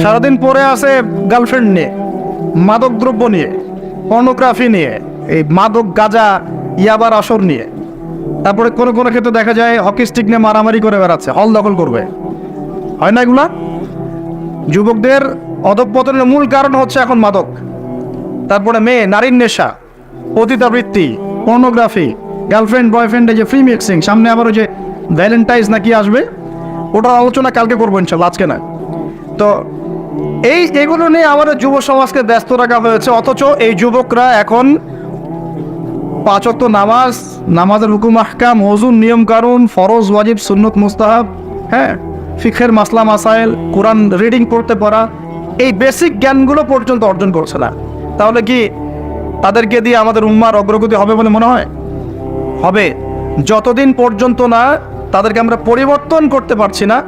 সারাদিন পরে আছে গার্লফ্রেন্ড নিয়ে, মাদক দ্রব্য নিয়ে পর্নোগ্রাফি নিয়ে, এই মাদক, গাঁজা, ইয়াবার আসর নিয়ে। তারপরে কোনো কোনো ক্ষেত্রে দেখা যায় হকি স্টিক নিয়ে মারামারি করে বেড়াচ্ছে হল দখল করবে। হয় না এগুলা? যুবকদের অধঃপতনের মূল কারণ হচ্ছে এখন মাদক। তারপরে মেয়ে, নারীর নেশা, পতিতাবৃত্তি পর্নোগ্রাফি গার্লফ্রেন্ড বয়ফ্রেন্ডে যে ফ্রি মিক্সিং সামনে আবার ওই যে ভ্যালেন্টাইজ নাকি আসবে, ওটার আলোচনা কালকে করব ইনশাল্লাহ, আজকে না তো এই এগুলো নিয়ে আমাদের যুব সমাজকে ব্যস্ত রাখা হয়েছে, অথচ এই যুবকরা এখন পাঁচক্ত নামাজ, নামাজের হুকুম, আহকাম হজুর নিয়ম কানুন, ফরজ, ওয়াজিব, সুন্নত, মুস্তাহাব হ্যাঁ ফিখের মাসলা, মাসাইল, কোরআন রিডিং পড়তে পারা, এই বেসিক জ্ঞানগুলো পর্যন্ত অর্জন করছে না। তাহলে কি তাদেরকে দিয়ে আমাদের উম্মার অগ্রগতি হবে বলে মনে হয়? হবে। যতদিন পর্যন্ত না তাদেরকে আমরা পরিবর্তন করতে পারছি না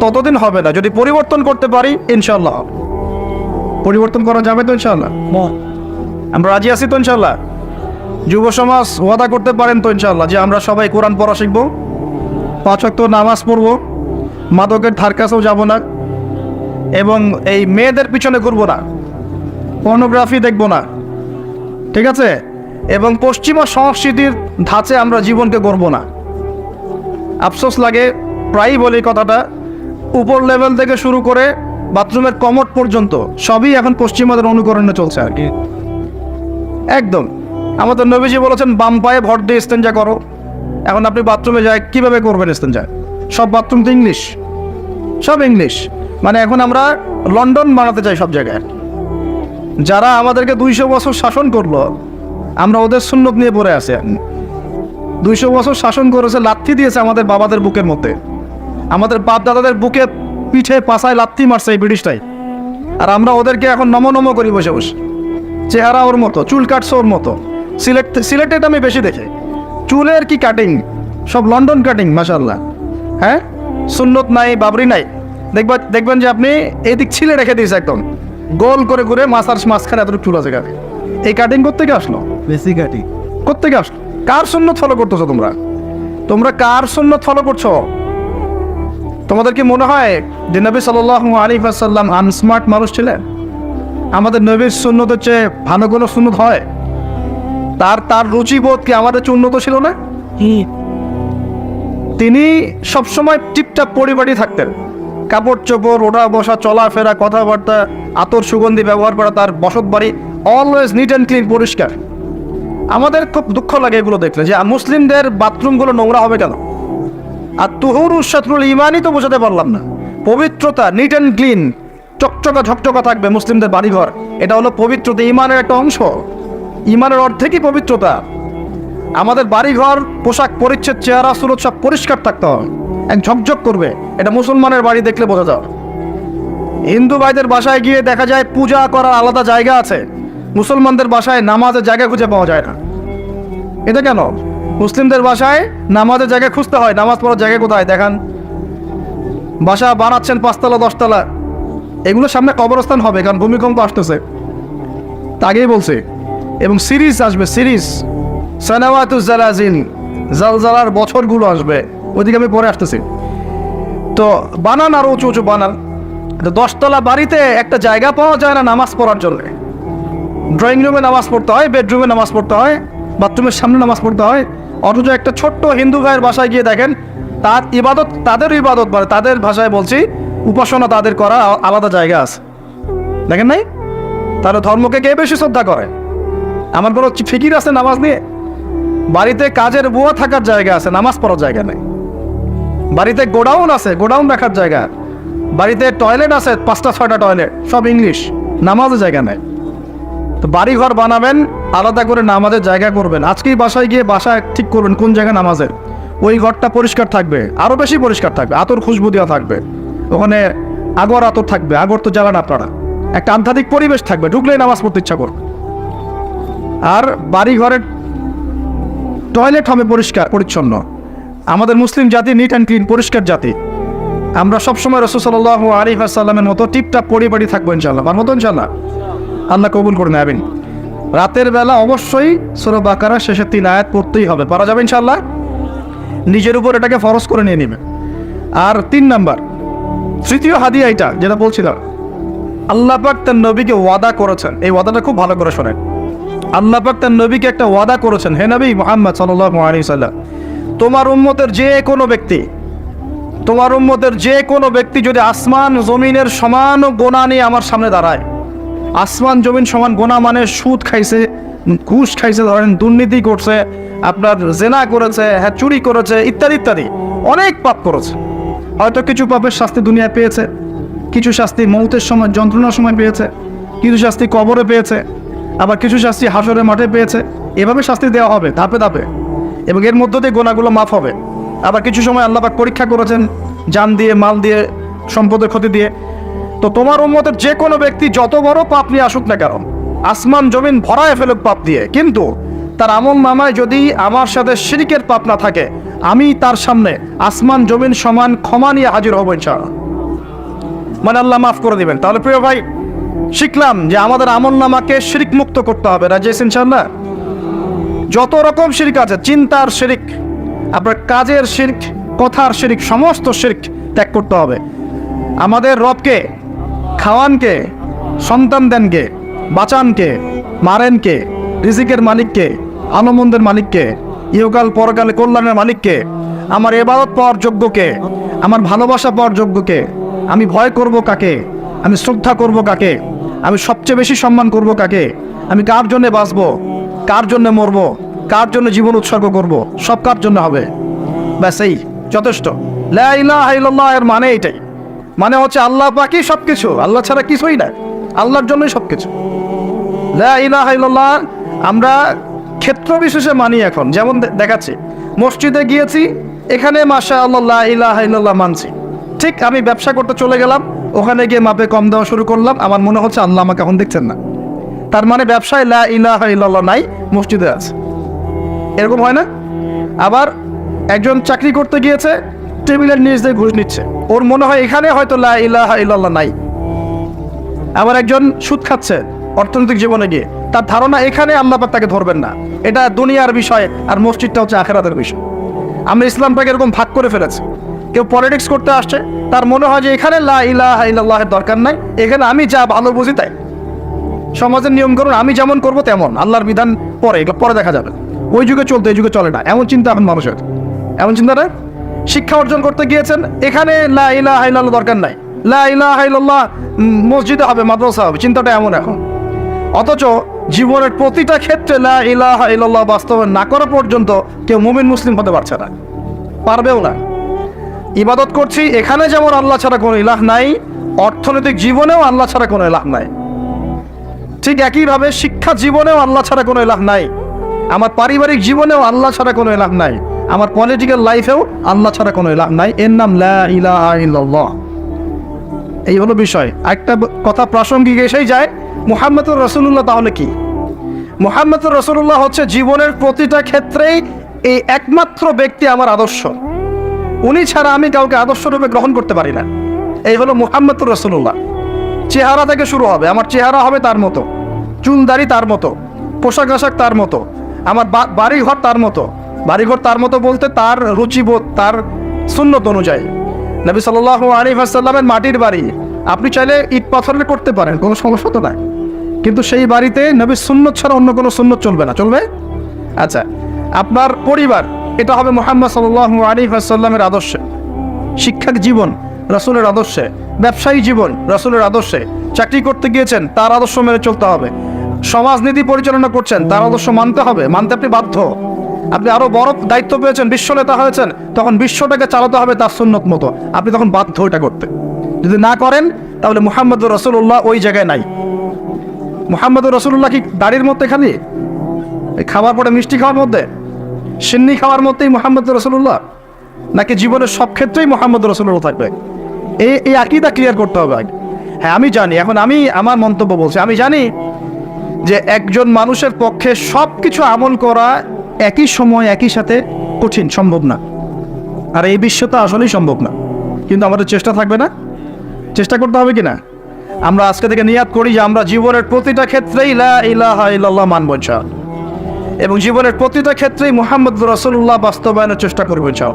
ততদিন হবে না। যদি পরিবর্তন করতে পারি ইনশাল্লাহ পরিবর্তন করা যাবে তো ইনশাল্লাহ আমরা রাজি আছি তো ইনশাল্লাহ যুব সমাজ ওয়াদা করতে পারেন তো ইনশাল্লাহ যে আমরা সবাই কোরআন পড়া শিখব। পাঁচ ওয়াক্ত নামাজ পড়ব। মাদকের ধার কাছেও যাব না। এবং এই মেয়েদের পিছনে ঘুরবো না। পর্নোগ্রাফি দেখব না। ঠিক আছে? এবং পশ্চিমা সংস্কৃতির ধাঁচে আমরা জীবনকে গড়ব না। আফসোস লাগে প্রায়ই বলি কথাটা। উপর লেভেল থেকে শুরু করে বাথরুমের কমট পর্যন্ত সবই এখন পশ্চিমাদের অনুকরণে চলছে আর কি। একদম। আমাদের নবীজি বলেছেন, বাম পায়ে ভর দিয়ে ইস্তেঞ্জা করো। এখন আপনি বাথরুমে যায়, কীভাবে করবেন ইস্তেঞ্জা? সব বাথরুম তো ইংলিশ সব ইংলিশ মানে এখন আমরা লন্ডন বানাতে চাই সব জায়গায়। যারা আমাদেরকে দুইশো বছর শাসন করল, আমরা ওদের সুন্নত নিয়ে পড়ে আছি। দুইশো বছর শাসন করেছে, লাথি দিয়েছে আমাদের বাবাদের বুকের মধ্যে। আমাদের বাপ দাদাদের বুকে পিঠে পাশায় লাথি মারছে এই ব্রিটিশটাই। আর আমরা ওদেরকে এখন নম নম করি বসে বসে। চেহারা ওর মতো চুল কাটছে ওর মতো। সিলেট সিলেটেড আমি বেশি দেখে। চুলের কি কাটিং সব লন্ডন কাটিং মাসাল্লাহ হ্যাঁ? সুন্নত নাই বাবরি নাই। দেখবা দেখবেন যে আপনি এদিক ছিলে রেখে দিয়েছে একদম। গোল করে ঘুরে মাথার মাঝখানে এতটুকু চুল আছে গায়ে এই কাটিং করতে গিয়ে আসলো? বেশি কাটি কোথেকে আসলো? কার সুন্নত ফলো করতেছো তোমরা? তোমরা কার সুন্নত ফলো করছ? তোমাদের কি মনে হয় যে নবী সাল্লাহ আলী আসাল্লাম আনস্মার্ট মানুষ ছিলেন? আমাদের নবীর সুন্নত হচ্ছে ভালো কোনো সুন্নত হয়? তার তার রুচিবোধ কি আমাদের চেয়ে উন্নত ছিল না? তিনি সবসময় টিপটাপ পরিপাটি থাকতেন। কাপড় চোপড় ওঠা বসা চলাফেরা কথাবার্তা আতর সুগন্ধি ব্যবহার করা তার বসত বাড়ি অলওয়েজ নিট অ্যান্ড ক্লিন পরিষ্কার। আমাদের খুব দুঃখ লাগে এগুলো দেখলে যে মুসলিমদের বাথরুমগুলো নোংরা হবে কেন? আর তুহুর শত্রুল ইমানই তো বোঝাতে পারলাম না। পবিত্রতা নিট অ্যান্ড ক্লিন চকচকা ঝকচকা থাকবে মুসলিমদের বাড়িঘর। এটা হলো পবিত্রতা ইমানের একটা অংশ। ইমানের অর্ধেকই পবিত্রতা। আমাদের বাড়িঘর, পোশাক পরিচ্ছেদ, চেহারা, সুরত সব পরিষ্কার থাকতে হবে এক ঝকঝক করবে। এটা মুসলমানের বাড়ি দেখলে বোঝা যায়। হিন্দু ভাইদের বাসায় গিয়ে দেখা যায় পূজা করার আলাদা জায়গা আছে। মুসলমানদের বাসায় নামাজের জায়গা খুঁজে পাওয়া যায় না। এটা কেন? মুসলিমদের বাসায় নামাজের জায়গা খুঁজতে হয়। নামাজ পড়ার জায়গা কোথায়? দেখান। বাসা বানাচ্ছেন পাঁচতলা, দশতলা। এগুলো সামনে কবরস্থান হবে, কারণ ভূমিকম্প আসতেছে। তা আগেই বলছে। এবং সিরিজ আসবে, সিরিজ। সানাওয়াতুজ জালাজিন। জালজালার বছরগুলো আসবে। ওইদিকে আমি পরে আসতেছি। তো বানান আর উঁচু উঁচু বানান। দশতলা বাড়িতে একটা জায়গা পাওয়া যায় না নামাজ পড়ার জন্য। ড্রয়িং রুমে নামাজ পড়তে হয়, বেডরুমে নামাজ পড়তে হয়, বাথরুমের সামনে নামাজ পড়তে হয়। অথচ একটা ছোট্ট হিন্দু ভাইয়ের বাসায় গিয়ে দেখেন, তার ইবাদত, তাদের ইবাদত মানে তাদের ভাষায় বলছি, উপাসনা তাদের করা আলাদা জায়গা আছে। দেখেন নাই? তারা ধর্মকে কে বেশি শ্রদ্ধা করে? আমার কোনো ফিকির আছে নামাজ নিয়ে? বাড়িতে কাজের বুয়া থাকার জায়গা আছে, নামাজ পড়ার জায়গা নেই। বাড়িতে গোডাউন আছে, গোডাউন রাখার জায়গা। বাড়িতে টয়লেট আছে, পাঁচটা, ছয়টা টয়লেট, সব ইংলিশ। নামাজের জায়গা নেই। তো বাড়ি ঘর বানাবেন, আলাদা করে নামাজের জায়গা করবেন। আজকেই বাসায় গিয়ে বাসা ঠিক করবেন কোন জায়গায় নামাজের। ওই ঘরটা পরিষ্কার থাকবে আরও বেশি পরিষ্কার থাকবে, আতর খুশবু দেওয়া থাকবে। ওখানে আগর আতর থাকবে, আগর তো জ্বালান আপনারা। একটা আধ্যাত্মিক পরিবেশ থাকবে, ঢুকলেই নামাজ পড়তে ইচ্ছা করবে। আর বাড়ি ঘরের টয়লেট হবে পরিষ্কার, পরিচ্ছন্ন। আমাদের মুসলিম জাতি নিট অ্যান্ড ক্লিন পরিষ্কার জাতি। আমরা সবসময় রসুসাল্লাহ আলী আসাল্লামের মতো টিপটাপ পরিপাটি থাকব ইনশাল্লাহ পারব তো ইনশাল্লাহ আল্লাহ কবুল করে নেবেন রাতের বেলা অবশ্যই সুরব বাকারা শেষের তিন আয়াত পড়তেই হবে। পারা যাবে ইনশাল্লাহ নিজের উপর এটাকে ফরজ করে নিয়ে নেবে। আর তিন নাম্বার, তৃতীয় হাদিয়া এটা, যেটা বলছিলাম, আল্লাহ পাক তার নবীকে ওয়াদা করেছেন। এই ওয়াদাটা খুব ভালো করে শোনেন। আল্লাহ পাক তার নবীকে একটা ওয়াদা করেছেন, হে নবী মোহাম্মদ সাল্লাল্লাহু আলাইহি সাল্লাম তোমার উম্মতের যে কোনো ব্যক্তি, তোমার উম্মতের যে কোনো ব্যক্তি যদি আসমান জমিনের সমান গোনা নিয়ে আমার সামনে দাঁড়ায় আসমান জমিন সমান গোনা মানে সুদ খাইছে, ঘুষ খাইছে, ধরেন দুর্নীতি করছে, আপনার জেনা করেছে হ্যাঁ চুরি করেছে, ইত্যাদি ইত্যাদি। অনেক পাপ করেছে। হয়তো কিছু পাপের শাস্তি দুনিয়ায় পেয়েছে, কিছু শাস্তি মৌতের সময়, যন্ত্রণার সময় পেয়েছে, কিছু শাস্তি কবরে পেয়েছে, আবার কিছু শাস্তি হাসরের মাঠে পেয়েছে। এভাবে শাস্তি দেওয়া হবে, ধাপে ধাপে। এবং এর মধ্য দিয়ে গোনাগুলো মাফ হবে। আবার কিছু সময় আল্লাপাক পরীক্ষা করেছেন, জান দিয়ে, মাল দিয়ে, সম্পদের ক্ষতি দিয়ে। তো তোমার উম্মতের যে কোনো ব্যক্তি যত বড় পাপ নিয়ে আসুক না কেন, আসমান, জমিন ভরায় ফেলুক পাপ দিয়ে। কিন্তু তার আমল নামায় যদি আমার সাথে শিরিকের পাপ না থাকে, আমি তার সামনে আসমান, জমিন সমান ক্ষমা নিয়ে হাজির হব ইনশাআল্লাহ। মানে আল্লাহ মাফ করে দিবেন। তাহলে প্রিয় ভাই, শিখলাম যে আমাদের আমল নামাকে শিরিক মুক্ত করতে হবে। রাজেশ ইনশাল্লাহ যত রকম শিরিক আছে, চিন্তার শিরিক, আপনার কাজের শিরিক, কথার শিরিক, সমস্ত শিরিক ত্যাগ করতে হবে। আমাদের রবকে খাওয়ানকে, সন্তান দেনকে, বাঁচানকে, মারেনকে, রিজিকের মালিককে, আনমন্দের মালিককে, ইহকাল পরকালে কল্যাণের মালিককে, আমার এবাদত পাওয়ার যোগ্যকে, আমার ভালোবাসা পাওয়ার যোগ্যকে, আমি ভয় করব কাকে, আমি শ্রদ্ধা করব কাকে, আমি সবচেয়ে বেশি সম্মান করব কাকে, আমি কার জন্য বাঁচবো, কার জন্য মরব, কার জন্য জীবন উৎসর্গ করব, সব কার জন্য হবে? ব্যাস এই, যথেষ্ট। লা ইলাহা ইল্লাল্লাহ এর মানে এটাই। মানে হচ্ছে আল্লাহ পাকই সব কিছু আল্লাহ ছাড়া কিছুই না আল্লাহর জন্যই সব কিছু আমরা ক্ষেত্র বিশেষে মানি এখন, যেমন দেখাচ্ছি। মসজিদে গিয়েছি, এখানে মাশা আল্লাহ ইলাহা ইল্লাল্লাহ মানছি। ঠিক আমি ব্যবসা করতে চলে গেলাম, ওখানে গিয়ে মাপে কম দেওয়া শুরু করলাম, আমার মনে হচ্ছে আল্লাহ আমাকে এখন দেখছেন না। তার মানে ব্যবসায় লা ইলাহা ইল্লাল্লাহ নাই, মসজিদে আছে। এরকম হয় না? আবার একজন চাকরি করতে গিয়েছে টেবিলের নিচ দিয়ে ঘুষ নিচ্ছে। ওর মনে হয় এখানে হয়তো লা নাই। আবার একজন সুদ খাচ্ছে অর্থনৈতিক জীবনে গিয়ে। তার ধারণা এখানে আল্লাহ পাক তাকে ধরবেন না। এটা দুনিয়ার বিষয় আর মসজিদটা হচ্ছে আখেরাতের বিষয়। আমরা ইসলামটাকে এরকম ভাগ করে ফেলেছি। কেউ পলিটিক্স করতে আসছে, তার মনে হয় যে এখানে লা ইলাহা ইল্লাল্লাহের দরকার নাই, এখানে আমি যা ভালো বুঝি তাই। সমাজের নিয়ম করুন আমি যেমন করব তেমন, আল্লাহর বিধান পরে, এগুলো পরে দেখা যাবে। ওই যুগে চলতে, এই যুগে চলে না। এমন চিন্তা এখন মানুষের। এমন চিন্তা না? শিক্ষা অর্জন করতে গিয়েছেন। এখানে লা ইলাহা ইল্লাল্লাহ দরকার নাই। লা ইলাহা ইল্লাল্লাহ উম, মসজিদে হবে মাদ্রাসা হবে চিন্তাটা এমন এখন। অথচ জীবনের প্রতিটা ক্ষেত্রে লা ইলাহা ইল্লাল্লাহ বাস্তবায়ন না করা পর্যন্ত কেউ মুমিন মুসলিম হতে পারছে না। পারবেও না। ইবাদত করছি এখানে যেমন আল্লাহ ছাড়া কোনো ইলাহ নাই অর্থনৈতিক জীবনেও আল্লাহ ছাড়া কোনো ইলাহ নাই। ঠিক একইভাবে শিক্ষা জীবনেও আল্লাহ ছাড়া কোনো এলাহ নাই আমার পারিবারিক জীবনেও আল্লাহ ছাড়া কোনো এলাহ নাই। আমার পলিটিক্যাল লাইফেও আল্লাহ ছাড়া কোনো নাই। এর নাম লা ইলাহা ইল্লাল্লাহ। এই হলো বিষয়। একটা কথা প্রাসঙ্গিক এসেই যায়, মুহাম্মদুর রসুল্লাহ তাহলে কি? মুহাম্মদুর রসুল্লাহ হচ্ছে জীবনের প্রতিটা ক্ষেত্রেই এই একমাত্র ব্যক্তি আমার আদর্শ। উনি ছাড়া আমি কাউকে আদর্শরূপে গ্রহণ করতে পারি না। এই হলো মুহাম্মদুর রসুল্লাহ চেহারা থেকে শুরু হবে। আমার চেহারা হবে তার মতো। চুলদারি তার মতো। পোশাক আশাক তার মতো। আমার বা- বাড়িঘর তার মতো। বাড়িঘর তার মতো বলতে তার রুচিবোধ, তার সুন্নত অনুযায়ী। নবী সাল্লাহ আলী আসাল্লামের মাটির বাড়ি। আপনি চাইলে ইট পাথরের করতে পারেন, কোনো সমস্যা তো নাই। কিন্তু সেই বাড়িতে নবী সুন্নত ছাড়া অন্য কোনো সুন্নত চলবে না। চলবে? আচ্ছা আপনার পরিবার, এটা হবে মোহাম্মদ সাল্লাহ আলী আসাল্লামের আদর্শে। শিক্ষার জীবন, রসুলের আদর্শে। ব্যবসায়ী জীবন, রসুলের আদর্শে। চাকরি করতে গিয়েছেন, তার আদর্শ মেনে চলতে হবে। সমাজনীতি পরিচালনা করছেন, তার আদর্শ মানতে হবে। মানতে আপনি বাধ্য। আপনি আরও বড় দায়িত্ব পেয়েছেন বিশ্ব নেতা হয়েছেন, তখন বিশ্বটাকে চালাতে হবে তার সুন্নত মতো। আপনি তখন বাধ্য এটা করতে। যদি না করেন, তাহলে মুহাম্মদ রসুল্লাহ ওই জায়গায় নাই। মুহাম্মদ রসুল্লাহ কি দাড়ির মধ্যে খালি? খাবার পরে মিষ্টি খাওয়ার মধ্যে? সিন্নি খাওয়ার মধ্যেই মোহাম্মদ রসুল্লাহ নাকি জীবনের সব ক্ষেত্রেই মোহাম্মদ রসুল্লাহ থাকবে? এই এই আকিদা ক্লিয়ার করতে হবে আগে। হ্যাঁ আমি জানি, এখন আমি আমার মন্তব্য বলছি। আমি জানি যে একজন মানুষের পক্ষে সব কিছু আমল করা একই সময়, একই সাথে কঠিন, সম্ভব না। আর এই বিশ্ব তো আসলেই সম্ভব না। কিন্তু আমাদের চেষ্টা থাকবে না? চেষ্টা করতে হবে কি না আমরা আজকে থেকে নিয়াত করি যে আমরা জীবনের প্রতিটা ক্ষেত্রেই ইলাহা মানব ইনশাআল্লাহ। এবং জীবনের প্রতিটা ক্ষেত্রেই মোহাম্মদ রসুল্লাহ বাস্তবায়নের চেষ্টা করবেন চাও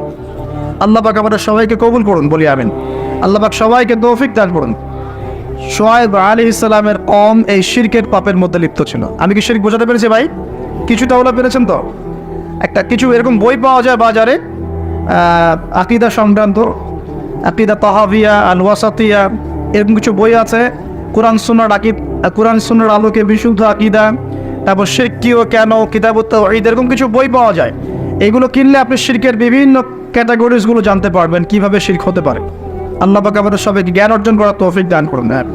আল্লাহ পাক আমাদের সবাইকে কবুল করুন, বলি আমিন। আল্লাহ পাক সবাইকে তৌফিক দান করুন। সোয়েব আলী ইসলামের কম এই শিরকের পাপের মধ্যে লিপ্ত ছিল। আমি কি শিরক বোঝাতে পেরেছি ভাই? কিছুটা ওলা পেরেছেন তো? একটা কিছু এরকম বই পাওয়া যায় বাজারে আকিদা সংক্রান্ত, আকিদা তাহাবিয়া আল ওয়াসাতিয়া এরকম কিছু বই আছে, কোরআন সুনার আকিদ কোরআন সুন্নার আলোকে বিশুদ্ধ আকিদা, তারপর শিরকিও কেন কিতাবুত ঈদ এরকম কিছু বই পাওয়া যায়। এগুলো কিনলে আপনি শিরকের বিভিন্ন ক্যাটাগরিজগুলো জানতে পারবেন, কীভাবে শিরক হতে পারে। আল্লাহ পাক আমাদের সবাইকে জ্ঞান অর্জন করার তৌফিক দান করুন হ্যাঁ।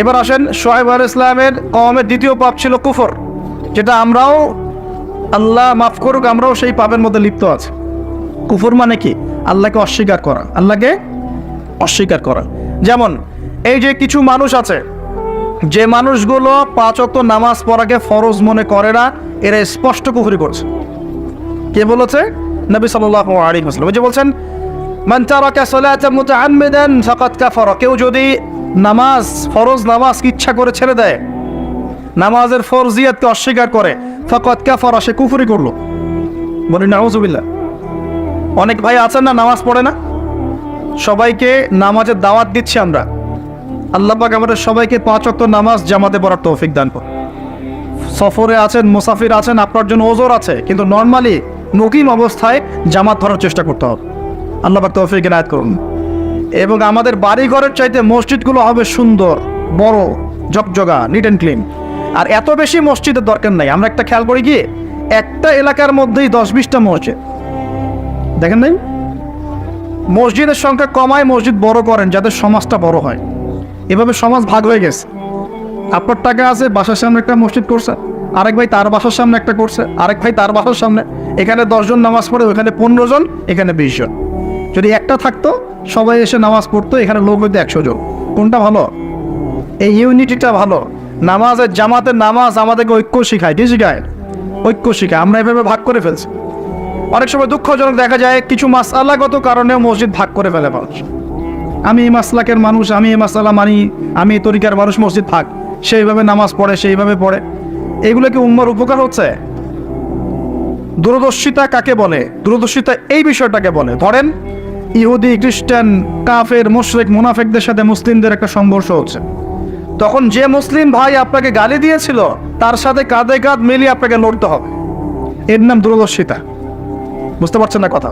এবার আসেন সোহেব ইসলামের কমের দ্বিতীয় পাপ ছিল কুফর, যেটা আমরাও আল্লাহ মাফ করুক, আমরাও সেই পাপের মধ্যে লিপ্ত আছি। কুফর মানে কি? আল্লাহকে অস্বীকার করা। আল্লাহকে অস্বীকার করা। যেমন, এই যে কিছু মানুষ আছে, যে মানুষগুলো পাঁচ অক্ত নামাজ পড়াকে ফরজ মনে করে না, এরা স্পষ্ট কুফরি করছে। কে বলেছে? নবী সাল্লাল্লাহু আলাইহি ওয়াসাল্লাম। ওই যে বলছেন কেউ যদি নামাজ, ফরজ নামাজ ইচ্ছা করে ছেড়ে দেয় নামাজের ফরজিয়াতকে অস্বীকার করে, ফাকাদ কাফারা, সে কুফরি করল। বলি, নাউজুবিল্লাহ। অনেক ভাই আছেন না, নামাজ পড়ে না? সবাইকে নামাজের দাওয়াত দিচ্ছি আমরা। আল্লাহ আমাদের সবাইকে পাঁচ অক্ত নামাজ জামাতে পড়ার তৌফিক দান করুন। সফরে আছেন, মুসাফির আছেন, আপনার জন্য ওজোর আছে, কিন্তু নর্মালি মুকিম অবস্থায় জামাত ধরার চেষ্টা করতে হবে। আল্লাহ তৌফিক এনায়ত করুন। এবং আমাদের বাড়ি ঘরের চাইতে মসজিদগুলো হবে সুন্দর, বড়, জকজগা নিট অ্যান্ড ক্লিন আর এত বেশি মসজিদের দরকার নাই। আমরা একটা খেয়াল করি কি, একটা এলাকার মধ্যেই দশ বিশটা মসজিদ। দেখেন নাই? মসজিদের সংখ্যা কমায়, মসজিদ বড় করেন যাতে সমাজটা বড় হয়। এভাবে সমাজ ভাগ হয়ে গেছে। আপনার টাকা আছে, বাসার সামনে একটা মসজিদ করছে, আরেক ভাই তার বাসার সামনে একটা করছে, আরেক ভাই তার বাসার সামনে। এখানে দশজন নামাজ পড়ে, ওখানে পনেরো জন এখানে বিশ জন যদি একটা থাকতো, সবাই এসে নামাজ পড়তো, এখানে লোক হইতো একশো জন। কোনটা ভালো? এই ইউনিটিটা ভালো। নামাজের জামাতের নামাজ আমাদেরকে ঐক্য শিখায়। কি শিখায়? ঐক্য শিখায়। আমরা এভাবে ভাগ করে ফেলছি। অনেক সময় দুঃখজনক দেখা যায়, কিছু মাসালাগত কারণেও মসজিদ ভাগ করে ফেলে মানুষ। আমি এই মাসলাকের মানুষ, আমি এই মাসালা মানি, আমি এই তরিকার মানুষ, মসজিদ ভাগ। সেইভাবে নামাজ পড়ে, সেইভাবে পড়ে। এগুলো কি উম্মার উপকার হচ্ছে? দূরদর্শিতা কাকে বলে? দূরদর্শিতা এই বিষয়টাকে বলে। ধরেন, ইহুদি, খ্রিস্টান, কাফের, মুশরিক, মুনাফেকদের সাথে মুসলিমদের একটা সংঘর্ষ হচ্ছে। তখন যে মুসলিম ভাই আপনাকে গালি দিয়েছিল, তার সাথে কাঁধে কাঁধ মিলিয়ে আপনাকে লড়তে হবে। এর নাম দূরদর্শিতা বুঝতে পারছেন না কথা?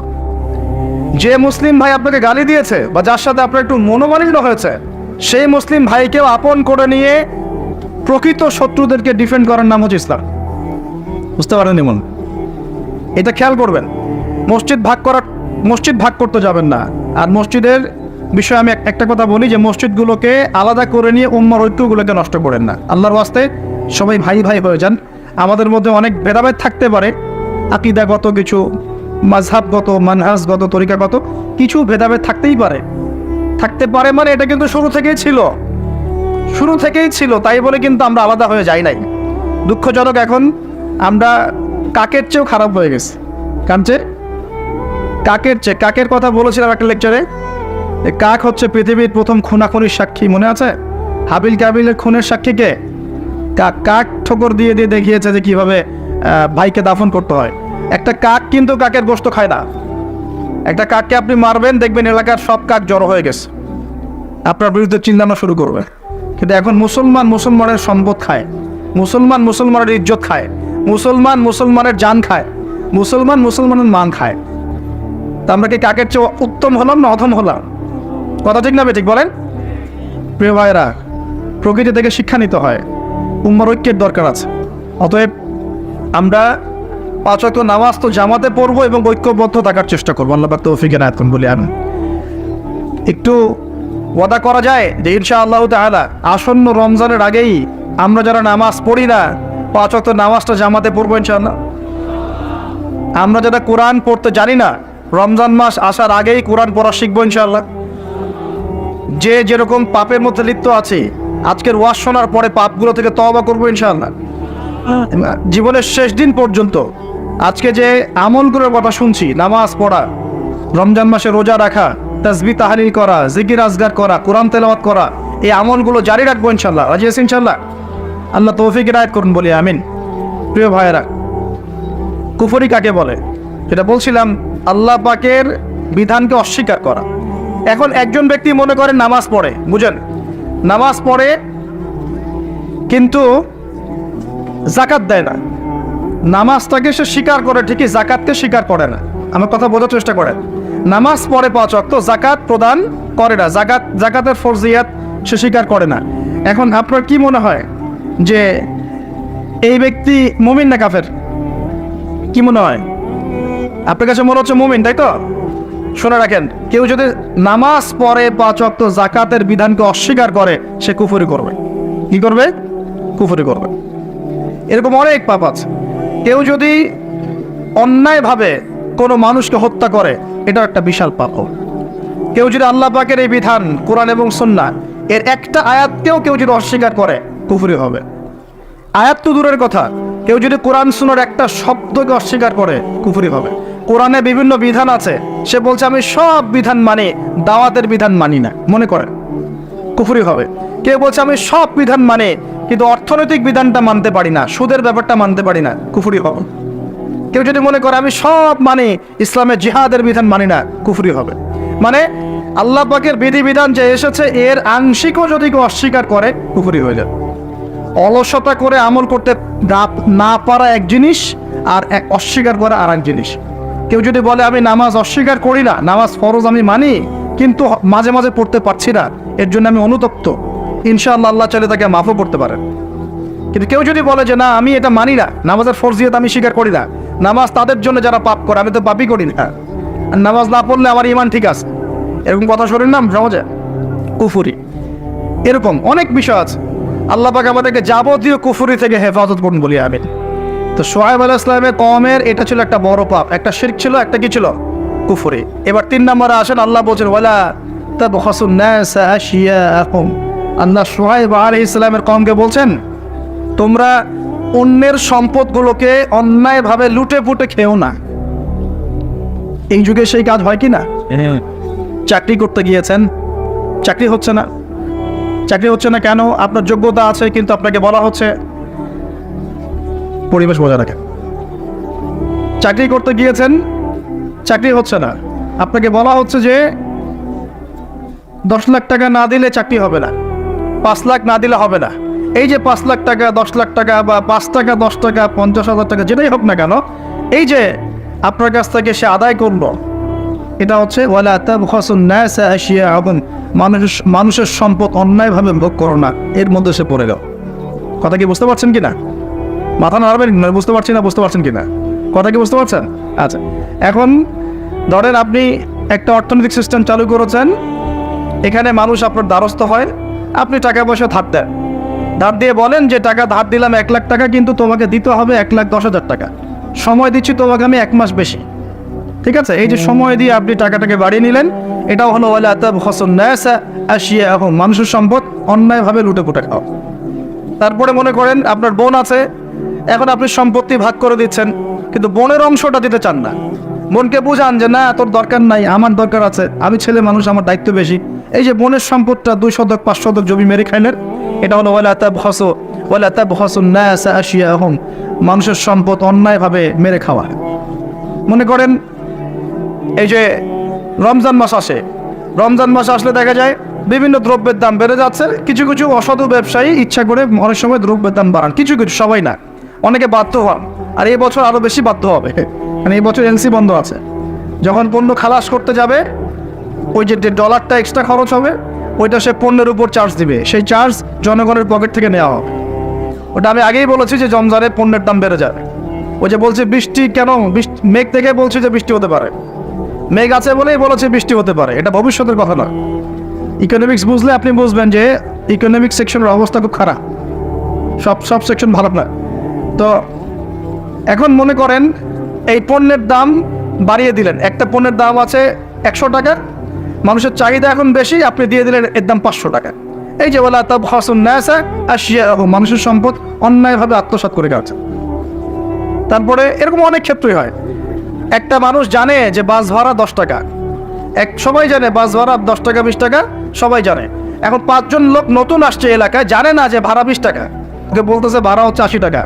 যে মুসলিম ভাই আপনাকে গালি দিয়েছে, বা যার সাথে আপনার একটু মনোমালিন্য হয়েছে, সেই মুসলিম ভাইকেও আপন করে নিয়ে প্রকৃত শত্রুদেরকে ডিফেন্ড করার নাম হচ্ছে ইসলাম। বুঝতে পারেন এমন এটা খেয়াল করবেন। মসজিদ ভাগ করার মসজিদ ভাগ করতে যাবেন না। আর মসজিদের বিষয়ে আমি এক- একটা কথা বলি যে মসজিদগুলোকে আলাদা করে নিয়ে উম্মার ঐক্যগুলোকে নষ্ট করেন না। আল্লাহর ওয়াস্তে সবাই ভাই ভাই হয়ে যান। আমাদের মধ্যে অনেক ভেদাভেদ থাকতে পারে। আকিদাগত কিছু মাঝহাবগত মানহাজগত, তরিকাগত কিছু ভেদাভেদ থাকতেই পারে। থাকতে পারে মানে এটা কিন্তু শুরু থেকেই ছিল। শুরু থেকেই ছিল, তাই বলে কিন্তু আমরা আলাদা হয়ে যাই নাই। দুঃখজনক এখন আমরা কাকের চেয়েও খারাপ হয়ে গেছি। চেয়ে? কাকের চেয়ে? কাকের কথা বলেছিলাম একটা লেকচারে কাক হচ্ছে পৃথিবীর প্রথম খুনাখুনির সাক্ষী, মনে আছে? হাবিল কাবিলের খুনের সাক্ষী কে? কাক কাক ঠোকর দিয়ে দিয়ে দেখিয়েছে যে কীভাবে ভাইকে দাফন করতে হয়। একটা কাক কিন্তু কাকের গোস্ত খায় না। একটা কাককে আপনি মারবেন, দেখবেন এলাকার সব কাক জড়ো হয়ে গেছে। আপনার বিরুদ্ধে চিন্তানো শুরু করবে। কিন্তু এখন মুসলমান মুসলমানের সম্পদ খায়। মুসলমান মুসলমানের ইজ্জত খায়। মুসলমান মুসলমানের জান খায়। মুসলমান মুসলমানের মান খায়। তা আমরা কি কাকের চেয়ে উত্তম হলাম না অধম হলাম? কথা ঠিক না ঠিক বলেন? প্রিয় ভাইরা প্রকৃতি থেকে শিক্ষা নিতে হয়। উম্মার ঐক্যের দরকার আছে। অতএব আমরা পাঁচ ওয়াক্ত নামাজ তো জামাতে পড়ব এবং ঐক্যবদ্ধ থাকার চেষ্টা করব। আল্লাহ তৌফিক এনায়েত করুন, বলি আমি একটু ওয়াদা করা যায় যে ইনশা আল্লাহ তাআলা আসন্ন রমজানের আগেই আমরা যারা নামাজ পড়ি না, পাঁচ ওয়াক্ত নামাজটা জামাতে পড়ব ইনশাআল্লাহ। আমরা যারা কোরআন পড়তে জানি না, রমজান মাস আসার আগেই কোরআন পড়া শিখব ইনশাআল্লাহ। যে যেরকম পাপের মধ্যে লিপ্ত আছে, আজকের ওয়াজ শোনার পরে পাপগুলো থেকে তওবা করব ইনশাআল্লাহ। জীবনের শেষ দিন পর্যন্ত আজকে যে আমলগুলোর কথা শুনছি, নামাজ পড়া, রমজান মাসে রোজা রাখা তাসবি তাহারিল করা, জিকির আজগার করা, কোরআন তেলাওয়াত করা, এই আমলগুলো জারি রাখব ইনশাল্লাহ রাজি আছি ইনশাল্লাহ আল্লাহ তৌফিক রায়ত করুন, বলি আমিন। প্রিয় ভাইয়েরা, কুফরি কাকে বলে? যেটা বলছিলাম, আল্লাহ পাকের বিধানকে অস্বীকার করা। এখন একজন ব্যক্তি মনে করে নামাজ পড়ে, বুঝেন? নামাজ পড়ে, কিন্তু জাকাত দেয় না। নামাজটাকে সে স্বীকার করে ঠিকই জাকাতকে স্বীকার করে না। আমার কথা বোঝার চেষ্টা করেন। নামাজ পড়ে পাঁচ অক্ত জাকাত প্রদান করে না। জাকাত জাকাতের ফরজিয়াত সে স্বীকার করে না। এখন আপনার কি মনে হয় যে এই ব্যক্তি মুমিন না কাফের? কি মনে হয়? আপনার কাছে মনে হচ্ছে মুমিন, তাই তো? শুনে রাখেন, কেউ যদি নামাজ পড়ে পাঁচ অক্ত জাকাতের বিধানকে অস্বীকার করে, সে কুফুরি করবে। কি করবে? কুফুরি করবে। এরকম অনেক পাপ আছে। কেউ যদি অন্যায়ভাবে কোনো মানুষকে হত্যা করে এটা একটা বিশাল পাপ। কেউ যদি আল্লাহ পাকের এই বিধান, কোরআন এবং সন্না এর একটা আয়াতকেও কেউ যদি অস্বীকার করে, কুফুরি হবে। আয়াত তো দূরের কথা। কেউ যদি কোরআন শুনোর একটা শব্দকে অস্বীকার করে কুফুরি হবে কোরআনে বিভিন্ন বিধান আছে, সে বলছে, আমি সব বিধান মানি, দাওয়াতের বিধান মানি না। মনে করেন কুফুরি হবে কেউ বলছে, আমি সব বিধান মানে কিন্তু অর্থনৈতিক বিধানটা মানতে পারি না, সুদের ব্যাপারটা মানতে পারি না। কুফুরি হবে কেউ যদি মনে করে, আমি সব মানে ইসলামের জিহাদের বিধান মানি না কুফুরি হবে মানে আল্লাহ পাকের বিধিবিধান যে এসেছে, এর আংশিকও যদি কেউ অস্বীকার করে, কুফুরি হয়ে যাবে অলসতা করে আমল করতে না- পারা এক জিনিস আর এক অস্বীকার করা আর এক জিনিস। কেউ যদি বলে, আমি নামাজ অস্বীকার করি না, নামাজ ফরজ আমি মানি, কিন্তু মাঝে মাঝে পড়তে পারছি না, এর জন্য আমি অনুতপ্ত। ইনশাআল্লাহ আল্লাহ চাইলে তাকে মাফও করতে পারেন। কিন্তু কেউ যদি বলে যে, না, আমি এটা মানি না, নামাজের ফরজিয়ত আমি স্বীকার করি না, নামাজ তাদের জন্য যারা পাপ করে, আমি তো পাপই করি না। আর নামাজ না পড়লে আমার ইমান ঠিক আছে। এরকম কথা শোনেন না সমাজে কুফুরি। এরকম অনেক বিষয় আছে। আল্লাহ পাক আমাদেরকে যাবতীয় কুফুরি থেকে হেফাজত করুন বলি আমি তো সোহাইব আলাহ ইসলামের কমের এটা ছিল একটা বড় পাপ একটা শিরক ছিল একটা কি ছিল? কুফুরি। এবার তিন নম্বরে আসেন আল্লাহ বলছেন ওয়ালা তাবখাসুন নাসা আশিয়াআহুম আল্লাহ সোহাইব আলাইহিস ইসলামের কমকে বলছেন তোমরা অন্যের সম্পদগুলোকে অন্যায়ভাবে লুটে পুটে খেও না। এই যুগে সেই কাজ হয় কি না? চাকরি করতে গিয়েছেন চাকরি হচ্ছে না। চাকরি হচ্ছে না কেন? আপনার যোগ্যতা আছে, কিন্তু আপনাকে বলা হচ্ছে পরিবেশ বজায় রাখেন চাকরি করতে গিয়েছেন, চাকরি হচ্ছে না। আপনাকে বলা হচ্ছে যে দশ লাখ টাকা না দিলে চাকরি হবে না, পাঁচ লাখ না দিলে হবে না। এই যে পাঁচ লাখ টাকা, দশ লাখ টাকা বা পাঁচ টাকা, দশ টাকা, পঞ্চাশ হাজার টাকা, যেটাই হোক না কেন, এই যে আপনার কাছ থেকে সে আদায় করল এটা হচ্ছে, ওয়ালা মানুষ মানুষের সম্পদ অন্যায়ভাবে ভোগ করো না, এর মধ্যে সে পড়ে গেল কথা কি বুঝতে পারছেন কি না মাথা নাড়বেন না বুঝতে পারছি না, বুঝতে পারছেন কি না কথা কি বুঝতে পারছেন? আচ্ছা এখন ধরেন আপনি একটা অর্থনৈতিক সিস্টেম চালু করেছেন, এখানে মানুষ আপনার দ্বারস্থ হয়, আপনি টাকা পয়সা ধার দেন। ধার দিয়ে বলেন যে, টাকা ধার দিলাম এক লাখ টাকা, কিন্তু তোমাকে দিতে হবে এক লাখ দশ হাজার টাকা। সময় দিচ্ছি তোমাকে আমি এক মাস বেশি। ঠিক আছে? এই যে সময় দিয়ে আপনি টাকাটাকে বাড়িয়ে নিলেন এটাও হলো ওয়ালা তাবখাসুন নাসা আশিয়াআহুম মানুষের সম্পদ অন্যায়ভাবে লুটে পুটে খাও তারপরে মনে করেন আপনার বোন আছে এখন আপনি সম্পত্তি ভাগ করে দিচ্ছেন কিন্তু বোনের অংশটা দিতে চান না। বোনকে বুঝান যে না তোর দরকার নাই আমার দরকার আছে আমি ছেলে মানুষ আমার দায়িত্ব বেশি। এই যে বোনের সম্পদটা দুই শতক পাঁচ শতক জমি মেরে খাইলেন এটা হলো ওয়ালা তাব হস ওয়ালা তাব হসুন নাসা আশিয়াহুম মানুষের সম্পদ অন্যায়ভাবে মেরে খাওয়া। মনে করেন এই যে রমজান মাস আসে, রমজান মাস আসলে দেখা যায় বিভিন্ন দ্রব্যের দাম বেড়ে যাচ্ছে, কিছু কিছু অসাধু ব্যবসায়ী ইচ্ছা করে অনেক সময় দ্রব্যের দাম বাড়ান, কিছু কিছু, সবাই না, অনেকে বাধ্য হন, আর এই বছর আরও বেশি বাধ্য হবে মানে এই বছর এলসি বন্ধ আছে, যখন পণ্য খালাস করতে যাবে, ওই যে ডলারটা এক্সট্রা খরচ হবে, ওইটা সে পণ্যের উপর চার্জ দিবে, সেই চার্জ জনগণের পকেট থেকে নেওয়া হবে। ওটা আমি আগেই বলেছি যে জমজারে পণ্যের দাম বেড়ে যাবে। ওই যে বলছে বৃষ্টি কেন, বৃষ্টি, মেঘ থেকে বলছে যে বৃষ্টি হতে পারে। মেঘ আছে বলেই বলেছে বৃষ্টি হতে পারে। এটা ভবিষ্যতের কথা নয়। ইকোনমিক্স বুঝলে আপনি বুঝবেন যে ইকোনমিক সেকশনের অবস্থা খুব খারাপ। সব সব সেকশন ভালো না তো এখন মনে করেন এই পণ্যের দাম বাড়িয়ে দিলেন। একটা পণ্যের দাম আছে একশো টাকা। মানুষের চাহিদা এখন বেশি, আপনি দিয়ে দিলেন এর দাম পাঁচশো টাকা। এই যে বলা তব হসুন আসিয়া মানুষের সম্পদ অন্যায়ভাবে আত্মসাৎ করে গেছে। তারপরে এরকম অনেক ক্ষেত্রই হয়। একটা মানুষ জানে যে বাস ভাড়া দশ টাকা। এক সবাই জানে বাস ভাড়া দশ টাকা, বিশ টাকা, সবাই জানে। এখন পাঁচজন লোক নতুন আসছে এলাকায়, জানে না যে ভাড়া বিশ টাকা। ওকে বলতেছে ভাড়া হচ্ছে আশি টাকা।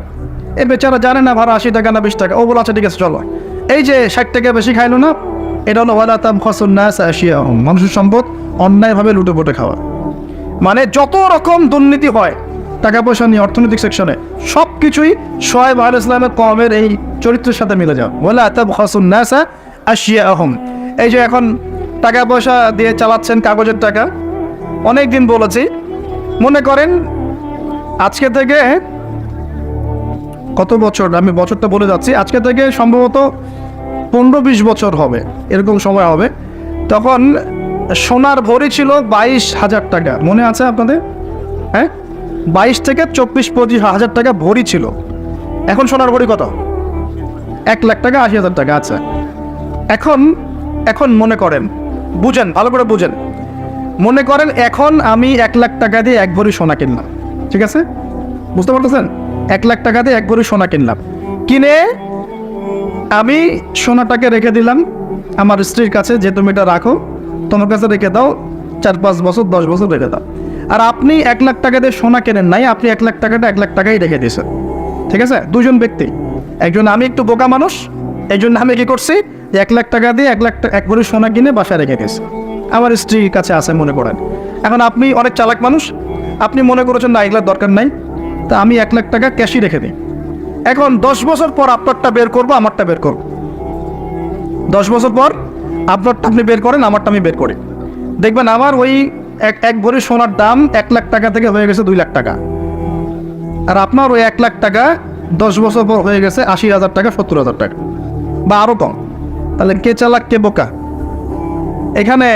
এ বেচারা জানে না ভাড়া আশি টাকা না বিশ টাকা। ও বলে আচ্ছা ঠিক আছে, চলো। এই যে ষাট টাকা বেশি খাইলো না, এটা হলো ওয়ালা তাম খসুন নাস আশিয়া মানুষের সম্পদ অন্যায়ভাবে লুটে পুটে খাওয়া। মানে যত রকম দুর্নীতি হয় টাকা পয়সা নিয়ে অর্থনৈতিক সেকশনে সব কিছুই সোহেব আল ইসলামের কমের এই চরিত্রের সাথে মিলে যাও। বলে আতাব হাসুন নাসা আশিয়া আহম এই যে এখন টাকা পয়সা দিয়ে চালাচ্ছেন কাগজের টাকা অনেক দিন বলেছি। মনে করেন আজকে থেকে কত বছর? আমি বছরটা বলে যাচ্ছি। আজকে থেকে সম্ভবত পনেরো বিশ বছর হবে, এরকম সময় হবে। তখন সোনার ভরি ছিল বাইশ হাজার টাকা। মনে আছে আপনাদের? হ্যাঁ? বাইশ থেকে চব্বিশ পঁচিশ হাজার টাকা ভরি ছিল। এখন সোনার ভরি কত? এক লাখ টাকা, আশি হাজার টাকা আচ্ছা। এখন এখন মনে করেন, বুঝেন, ভালো করে বুঝেন। মনে করেন এখন আমি এক লাখ টাকা দিয়ে এক ভরি সোনা কিনলাম, ঠিক আছে? বুঝতে পারতেছেন? এক লাখ টাকা দিয়ে এক ভরি সোনা কিনলাম। কিনে আমি সোনাটাকে রেখে দিলাম আমার স্ত্রীর কাছে, যে তুমি এটা রাখো, তোমার কাছে রেখে দাও, চার পাঁচ বছর, দশ বছর রেখে দাও। আর আপনি এক লাখ টাকা দিয়ে সোনা কেনেন নাই, আপনি এক লাখ টাকাটা এক লাখ টাকাই রেখে দিয়েছেন। ঠিক আছে? দুজন ব্যক্তি। একজন আমি একটু বোকা মানুষ এই জন্য আমি কি করছি? এক লাখ টাকা দিয়ে এক লাখ এক ভরি সোনা কিনে বাসায় রেখে দিয়েছি। আমার স্ত্রীর কাছে আছে মনে করেন। এখন আপনি অনেক চালাক মানুষ, আপনি মনে করেছেন না এগুলোর দরকার নাই, তা আমি এক লাখ টাকা ক্যাশই রেখে দিই। এখন দশ বছর পর আপনারটা বের করব, আমারটা বের করব। দশ বছর পর আপনারটা আপনি বের করেন, আমারটা আমি বের করি। দেখবেন আমার ওই এক এক ভরি সোনার দাম এক লাখ টাকা থেকে হয়ে গেছে দুই লাখ টাকা। আর আপনার ওই এক লাখ টাকা দশ বছর পর হয়ে গেছে আশি হাজার টাকা, সত্তর হাজার টাকা। বা আরও কম। তাহলে কে চালাক, কে বোকা? এখানে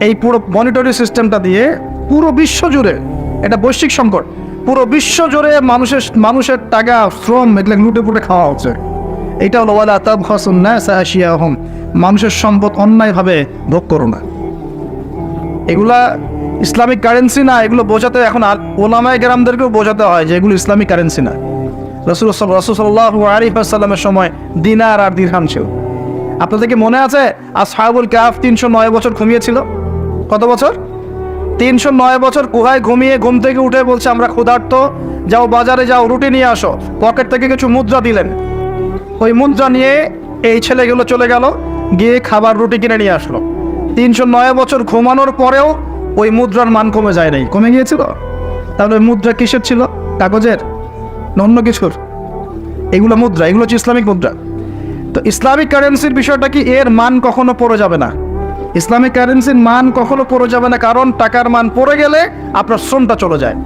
এই পুরো মনিটরি সিস্টেমটা দিয়ে পুরো বিশ্ব জুড়ে এটা বৈশ্বিক সংকট। পুরো বিশ্ব জুড়ে মানুষের মানুষের টাকা, শ্রম এগুলো লুটে পুটে খাওয়া হচ্ছে। এটা হলো ওয়ালা তাব সাহাশিয়া হম মানুষের সম্পদ অন্যায়ভাবে ভোগ করো না। এগুলা ইসলামিক কারেন্সি না, এগুলো বোঝাতে এখন ওলামায় গ্রামদেরকেও বোঝাতে হয় যে এগুলো ইসলামিক কারেন্সি না। রসুল রসুল সাল্লাহ আলিফাসাল্লামের সময় দিনার আর দিরহাম ছিল। আপনাদের কি মনে আছে আসহাবুল কাফ তিনশো নয় বছর ঘুমিয়েছিল? কত বছর? তিনশো নয় বছর গুহায় ঘুমিয়ে ঘুম থেকে উঠে বলছে, আমরা ক্ষুধার্ত, যাও বাজারে যাও, রুটি নিয়ে আসো। পকেট থেকে কিছু মুদ্রা দিলেন। ওই মুদ্রা নিয়ে এই ছেলেগুলো চলে গেল, গিয়ে খাবার, রুটি কিনে নিয়ে আসলো। তিনশো নয় বছর ঘুমানোর পরেও ওই মুদ্রার মান কমে যায় নাই। কমে গিয়েছিল? তাহলে ওই মুদ্রা কিসের ছিল? কাগজের? অন্য কিছুর? এগুলো মুদ্রা, এগুলো হচ্ছে ইসলামিক মুদ্রা। তো ইসলামিক কারেন্সির বিষয়টা কি? এর মান কখনো পড়ে যাবে না। ইসলামিক কারেন্সির মান কখনো পড়ে যাবে না, কারণ টাকার মান পড়ে গেলে আপনার শ্রমটা চলে যায়।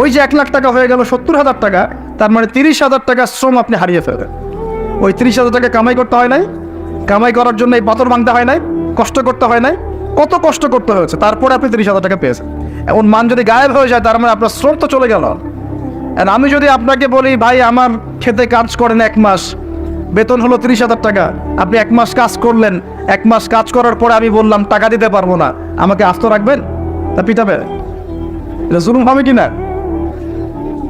ওই যে এক লাখ টাকা হয়ে গেল সত্তর হাজার টাকা, তার মানে তিরিশ হাজার টাকা শ্রম আপনি হারিয়ে ফেলেন ওই তিরিশ হাজার টাকা কামাই করতে হয় নাই? কামাই করার জন্য এই পাথর ভাঙতে হয় নাই? কষ্ট করতে হয় নাই? কত কষ্ট করতে হয়েছে, তারপরে আপনি তিরিশ হাজার টাকা পেয়েছেন। এখন মান যদি গায়েব হয়ে যায়, তার মানে আপনার শ্রম তো চলে গেল। আর আমি যদি আপনাকে বলি, ভাই, আমার খেতে কাজ করেন এক মাস, বেতন হলো তিরিশ হাজার টাকা, আপনি এক মাস কাজ করলেন, এক মাস কাজ করার পরে আমি বললাম, টাকা দিতে পারব না, আমাকে আস্ত রাখবেন? তা পিটাবে। এটা জুলুম হবে কি না?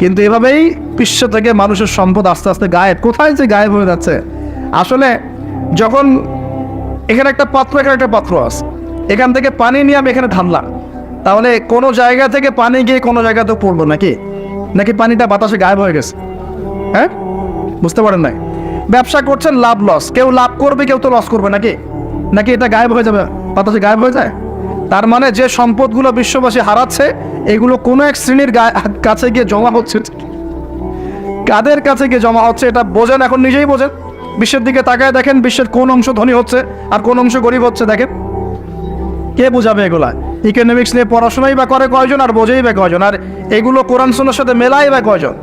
কিন্তু এভাবেই বিশ্ব থেকে মানুষের সম্পদ আস্তে আস্তে গায়েব। কোথায় যে গায়েব হয়ে যাচ্ছে? আসলে যখন এখানে একটা পাত্র, এখানে একটা পাত্র আছে। এখান থেকে পানি নিয়ে আমি এখানে থামলাম। তাহলে কোনো জায়গা থেকে পানি গিয়ে কোনো জায়গাতে পড়ল নাকি? নাকি পানিটা বাতাসে গায়েব হয়ে গেছে? হ্যাঁ? বুঝতে পারেন নাই? ব্যবসা করছেন, লাভ লস কেউ লাভ করবে, কেউ তো লস করবে নাকি? নাকি এটা গায়েব হয়ে যাবে? বাতাসে গায়েব হয়ে যায়? তার মানে যে সম্পদগুলো বিশ্ববাসী হারাচ্ছে, এগুলো কোনো এক শ্রেণির কাছে গিয়ে জমা হচ্ছে। কাদের কাছে গিয়ে জমা হচ্ছে এটা বোঝেন, এখন নিজেই বোঝেন। বিশ্বের দিকে তাকায় দেখেন, বিশ্বের কোন অংশ ধনী হচ্ছে আর কোন অংশ গরিব হচ্ছে, দেখেন। কে বুঝাবে এগুলা? ইকোনমিক্স নিয়ে পড়াশোনাই বা করে কয়জন আর বোঝেই বা কয়জন? আর এগুলো কোরআন সুন্নার সাথে মেলাই বা কয়জন?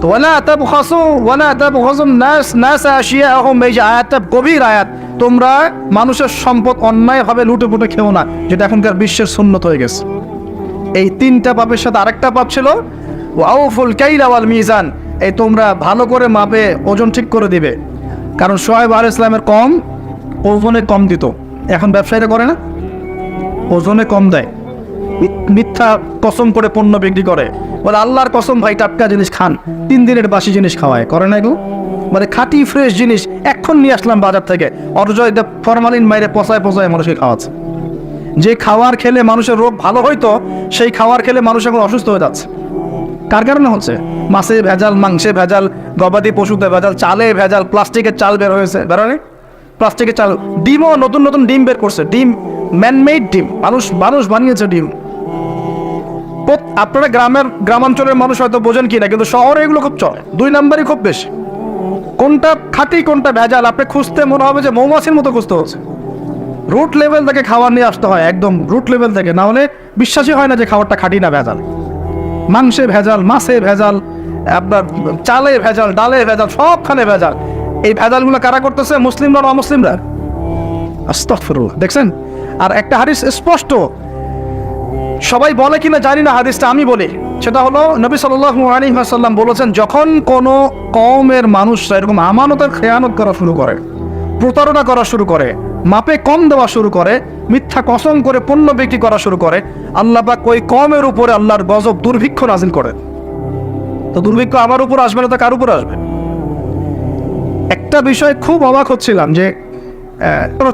তো ওয়ালা তাবখাসু ওয়ালা তাবখাসু নাস নাস আশিয়াহুম এই যে আয়াতটা গভীর আয়াত। তোমরা মানুষের সম্পদ অন্যায়ভাবে লুটে পুটে খেও না, যেটা এখনকার বিশ্বের সুন্নত হয়ে গেছে। এই তিনটা পাপের সাথে আরেকটা পাপ ছিল, ওয়াউফুল কাইলা ওয়াল মিজান। এই তোমরা ভালো করে মাপে ওজন ঠিক করে দিবে। কারণ সোহেব আল ইসলামের কম, ওজনে কম দিত। এখন ব্যবসায়ীরা করে না। ওজনে কম দেয়। মিথ্যা কসম করে পণ্য বিক্রি করে। বলে, আল্লাহর কসম ভাই, টাটকা জিনিস খান। তিন দিনের বাসি জিনিস খাওয়ায়। করে না এগুলো? মানে খাঁটি, ফ্রেশ জিনিস এখন নিয়ে আসলাম বাজার থেকে। এটা ফরমালিন মাইরে পচায় পচায় মানুষকে খাওয়াচ্ছে। যে খাওয়ার খেলে মানুষের রোগ ভালো হইতো, সেই খাওয়ার খেলে মানুষ এখন অসুস্থ হয়ে যাচ্ছে। কার কারণে হচ্ছে? মাছে ভেজাল, মাংসে ভেজাল, গবাদি পশুতে ভেজাল, চালে ভেজাল, প্লাস্টিকের চাল বের হয়েছে বেরোনে প্লাস্টিকের চাল, ডিমও নতুন নতুন ডিম বের করছে, ডিম ম্যানমেড ডিম, মানুষ মানুষ বানিয়েছে ডিম। আপনারা গ্রামের, গ্রামাঞ্চলের মানুষ হয়তো বোঝেন কি না কিন্তু শহরে এগুলো খুব চলে। দুই নাম্বারই খুব বেশি। কোনটা খাঁটি, কোনটা ভেজাল, আপনি খুঁজতে মনে হবে যে মৌমাছির মতো খুঁজতে হচ্ছে। রুট লেভেল থেকে খাবার নিয়ে আসতে হয়, একদম রুট লেভেল থেকে। না হলে বিশ্বাসই হয় না যে খাবারটা খাঁটি না ভেজাল। মাংসে ভেজাল, মাছে ভেজাল, আপনার চালে ভেজাল, ডালে ভেজাল, সবখানে ভেজাল। এই ভেজালগুলো কারা করতেছে? মুসলিমরা না অমুসলিমরা? দেখছেন? আর একটা হাদিস স্পষ্ট। সবাই বলে কিনা জানি না হাদিসটা, আমি বলি। সেটা হলো নবী আলাইহি বলেছেন, যখন কোনো কমের মানুষরা, এরকম আমানতের খেয়ানত করা শুরু করে, প্রতারণা করা শুরু করে, মাপে কম দেওয়া শুরু করে, মিথ্যা কসম করে পণ্য বিক্রি করা শুরু করে, আল্লাহ পাক ওই কমের উপরে আল্লাহর গজব দুর্ভিক্ষ নাজিল করে তো দুর্ভিক্ষ আমার উপর আসবে না, তো কার উপর আসবে? একটা বিষয় খুব অবাক হচ্ছিলাম যে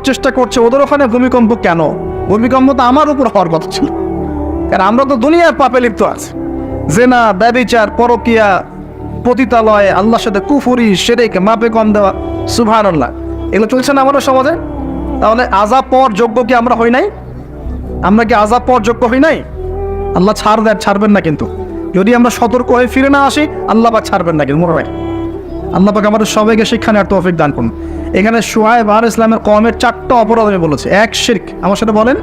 চেষ্টা করছে ওদের ওখানে ভূমিকম্প কেন? ভূমিকম্প তো আমার উপর হওয়ার কথা ছিল। কারণ আমরা তো দুনিয়ার পাপে লিপ্ত আছি। জেনা, ব্যবিচার, পরকিয়া, পতিতালয়, আল্লাহর সাথে কুফুরি, সেরেকে, মাপে কম দেওয়া সুভান আল্লাহ এগুলো চলছে না আমাদের সমাজে? তাহলে আজাব পাওয়ার যোগ্য কি আমরা হই নাই? আমরা কি আজাব পাওয়ার যোগ্য হই নাই? আল্লাহ ছাড় দেন, ছাড়বেন না কিন্তু। যদি আমরা সতর্ক হয়ে ফিরে না আসি, আল্লাহ পাক ছাড়বেন না কিন্তু, মনে হয় আল্লাহ পাক আমাদের সবাইকে শিক্ষা নেওয়ার তৌফিক দান করুন। এখানে সোয়াইব আর ইসলামের কমের চারটা অপরাধ আমি বলেছি। এক শির্ক। আমার সাথে বলেন,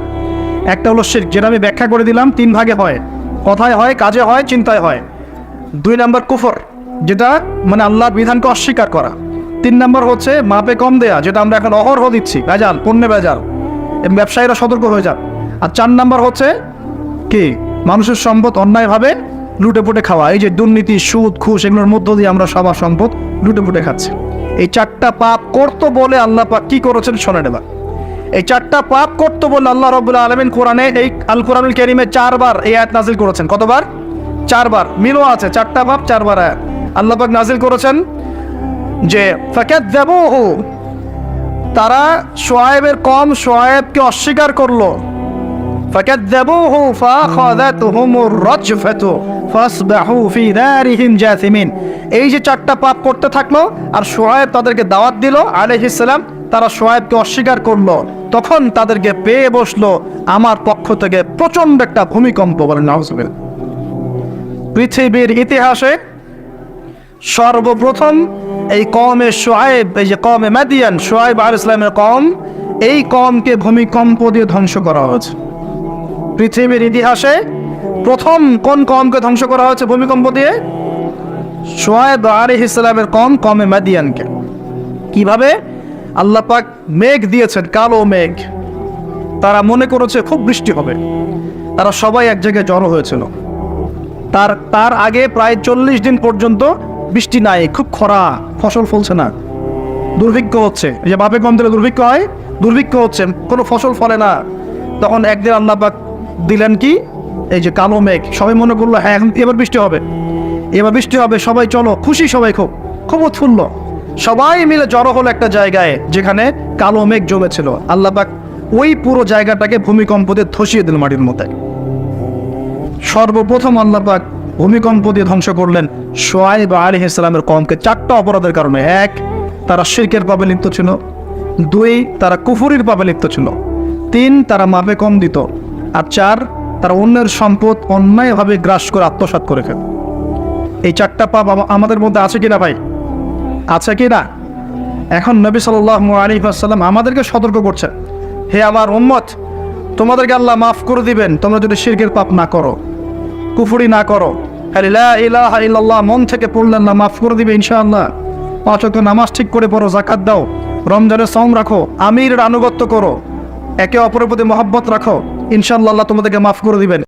একটা হলো শির্ক, যেটা আমি ব্যাখ্যা করে দিলাম, তিন ভাগে হয়। কথায় হয়, কাজে হয়, চিন্তায় হয়। দুই নম্বর কুফর, যেটা মানে আল্লাহর বিধানকে অস্বীকার করা। তিন নম্বর হচ্ছে মাপে কম দেয়া, যেটা আমরা এখন অহরহ দিচ্ছি বেজাল পণ্যে বেজাল এবং ব্যবসায়ীরা সতর্ক হয়ে যান। আর চার নম্বর হচ্ছে কি? মানুষের সম্পদ অন্যায়ভাবে লুটেপুটে খাওয়া, এই যে দুর্নীতি, সুদ খুশ এগুলোর মধ্য দিয়ে আমরা সবার সম্পদ লুটেপুটে খাচ্ছি। এই চারটা পাপ করতো বলে আল্লাহ পাক কি করেছেন শোনে নেবা এই চারটা পাপ করতো বলে আল্লাহ রবুল্লাহ আলমিন কোরআনে এই আল কোরআনুল কেরিমে চারবার এই আয়াত নাজিল করেছেন। কতবার? চারবার। মিলও আছে, চারটা পাপ, চারবার আয়াত। আল্লাহ পাক নাজিল করেছেন যে ফাকাত দেব তারা সোয়াবের কম সোয়াবকে অস্বীকার করল। ফাকাত দেবহু ফা খাদাতহুমুর রাজফাতু। জাসিমিন। এই যে চারটা পাপ করতে থাকল, আর সোহায়েব তাদেরকে দাওয়াত দিল আলহিসাম তারা সোহায়েবকে অস্বীকার করল। তখন তাদেরকে পেয়ে বসল আমার পক্ষ থেকে প্রচণ্ড একটা ভূমিকম্প বলেন নাহজবিল পৃথিবীর ইতিহাসে সর্বপ্রথম এই কমে সোয়েব এই যে কমে মাদিয়ান সোয়েব আল ইসলামের কম এই কমকে ভূমিকম্প দিয়ে ধ্বংস করা হয়েছে। পৃথিবীর ইতিহাসে প্রথম কোন কমকে ধ্বংস করা হয়েছে ভূমিকম্প দিয়ে? সোয়েব আলী ইসলামের কম, কমে মাদিয়ানকে। কীভাবে? আল্লাহ পাক মেঘ দিয়েছেন, কালো মেঘ। তারা মনে করেছে খুব বৃষ্টি হবে। তারা সবাই এক জায়গায় জড়ো হয়েছিল। তার তার আগে প্রায় চল্লিশ দিন পর্যন্ত বৃষ্টি নাই, খুব খরা, ফসল ফলছে না। দুর্ভিক্ষ হচ্ছে। যে বাপে কম দিলে দুর্ভিক্ষ হয়, দুর্ভিক্ষ হচ্ছে, কোনো ফসল ফলে না। তখন একদিন আল্লাহ পাক দিলেন কি? এই যে কালো মেঘ, সবাই মনে করল হ্যাঁ এখন এবার বৃষ্টি হবে। এবার বৃষ্টি হবে, সবাই চলো, খুশি সবাই খুব খুব উৎফুল্ল। সবাই মিলে জড়ো হলো একটা জায়গায়, যেখানে কালো মেঘ জমেছিল। আল্লাহ পাক ওই পুরো জায়গাটাকে ভূমিকম্প দিয়ে ধসিয়ে দিল মাটির মধ্যে। সর্বপ্রথম আল্লাহ পাক ভূমিকম্প দিয়ে ধ্বংস করলেন সোয়াইব আলী ইসলামের কমকে চারটা অপরাধের কারণে, এক, তারা শিরকের পাবে লিপ্ত ছিল। দুই, তারা কুফুরির পাবে লিপ্ত ছিল। তিন, তারা মাপে কম দিত। আর চার তারা অন্যের সম্পদ অন্যায়ভাবে গ্রাস করে আত্মসাৎ করে খেত এই চারটা পাপ আমা- আমাদের মধ্যে আছে কিনা ভাই? আছে কি না এখন নবী সাল্লাহ আলী আসাল্লাম আমাদেরকে সতর্ক করছে। হে আমার উম্মত, তোমাদেরকে আল্লাহ মাফ করে দিবেন, তোমরা যদি শিরকের পাপ না করো, কুফুরি না করো। ইল্লাল্লাহ, মন থেকে পড়লেন না, মাফ করে দিবে ইনশাআল্লাহ। পাঁচ নামাজ ঠিক করে পড়ো জাকাত দাও। রমজানের সং রাখো আমির আনুগত্য করো। একে অপরের প্রতি মহব্বত রাখো। ইনশাল্লাহ তোমাদেরকে মাফ করে দিবেন।